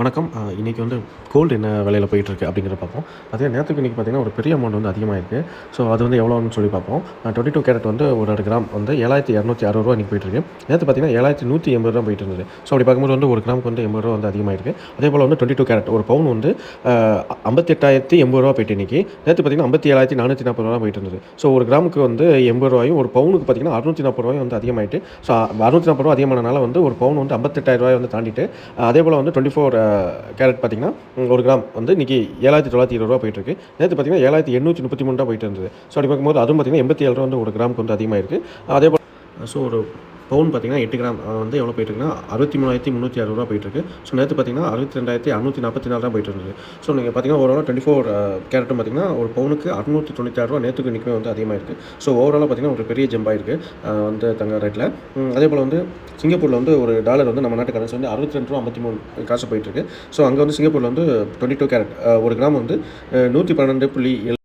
வணக்கம். இன்றைக்கி இன்னைக்கு வந்து கோல்டு என்ன விலையில் போயிட்டுருக்கு அப்படிங்கிற பார்ப்போம். அதே நேரத்துக்கு இன்றைக்கி பார்த்தீங்கன்னா ஒரு பெரிய அமௌண்ட் வந்து அதிகமாக இருக்குது ஸோ அது வந்து எவ்வளோன்னு சொல்லி பார்ப்போம். டுவெண்ட்டி டூ கேரட் வந்து ஒரு ஒரு கிராம் வந்து ஏழாயிரத்தி இரநூத்தி அறுபது ரூபா இன்றைக்கி போயிட்டுருக்கு. நேற்று பார்த்தீங்கன்னா ஏழாயிரத்தி நூற்றி எண்பது ரூபா போயிட்டு இருந்தது. ஸோ அப்படி பார்க்கும்போது வந்து ஒரு கிராமுக்கு வந்து எண்பது ரூபா வந்து அதிகமாக இருக்குது அதே போல் வந்து டுவெண்ட்டி டூ கேரட் ஒரு பவுன் வந்து ஐம்பத்தெட்டாயிரத்தி எண்பது ரூபா போயிட்டு இன்றைக்கி நேற்று பார்த்தீங்கன்னா ஐம்பத்தி ஏழாயிரத்தி நானூற்றி நாற்பது ரூபா போயிட்டு இருந்தது. ஸோ ஒரு கிராமுக்கு வந்து எண்பது ரூபாயும் ஒரு பவுனுக்கு பார்த்தீங்கன்னா அறுநூற்றி நாற்பது ரூபாயும் வந்து அதிகமாயிட்டு. ஸோ அறுநூற்றி நாற்பது ரூபா அதிகமானனால வந்து ஒரு பவுன் வந்து ஐம்பத்தெட்டாயிரம் ரூபாய் வந்து தாண்டிட்டு அதே போல் வந்து டுவெண்ட்டி ஃபோர் கேரட் பார்த்தீங்கன்னா ஒரு கிராம் வந்து இன்றைக்கி ஏழாயிரத்தி தொள்ளாயிரத்தி இருபது ரூபா போயிட்டு இருக்கு நேற்று பார்த்தீங்கன்னா ஏழாயிரத்தி எண்ணூற்றி முப்பத்தி மூணு ரூபா போயிட்டு இருந்தது. ஸோ அப்படி பார்க்கும்போது அதுவும் பார்த்தீங்கன்னா எண்பத்தி ஏழு ரூபா வந்து ஒரு கிராமுக்கு வந்து அதிகமாக இருக்குது அதே போல் ஸோ ஒரு பவுன் பார்த்தீங்கன்னா எட்டு கிராம். வந்து எவ்வளோ போயிட்டு இருக்குன்னா அறுபத்தி மூணாயிரத்தி முந்நூற்றி அறுபது ரூபா போயிட்டுருக்கு. ஸோ நேற்று பார்த்தீங்கன்னா அறுபத்தி ரெண்டாயிரத்தி அறுநூற்றி நாற்பத்தி நாலு தான் போயிட்டு இருந்தது ஸோ நீங்கள் பார்த்தீங்கன்னா ஓவரால் டுவெண்ட்டி ஃபோர் கேரட்டும் பார்த்தீங்கன்னா ஒரு பவுனுக்கு அறுநூற்றி தொண்ணூற்றி ரூபா நேற்றுக்கு இன்றைக்குமே வந்து அதிகமாக இருக்குது ஸோ ஓவராலாக பார்த்தீங்கன்னா ஒரு பெரிய ஜம்ப் ஆயிருக்கு. வந்து தங்க ரேட்டில் அதே போல் வந்து சிங்கப்பூரில் வந்து ஒரு டாலர் வந்து நம்ம நாட்டு கரன்சி வந்து அறுபத்தி ரெண்டு ரூபா ஐம்பத்தி மூணு காசு போயிட்டுருக்கு. ஸோ அங்கே வந்து சிங்கப்பூரில் வந்து டுவெண்ட்டி டூ கேரட் ஒரு கிராம் வந்து நூற்றி பன்னெண்டு புள்ளி ஏழு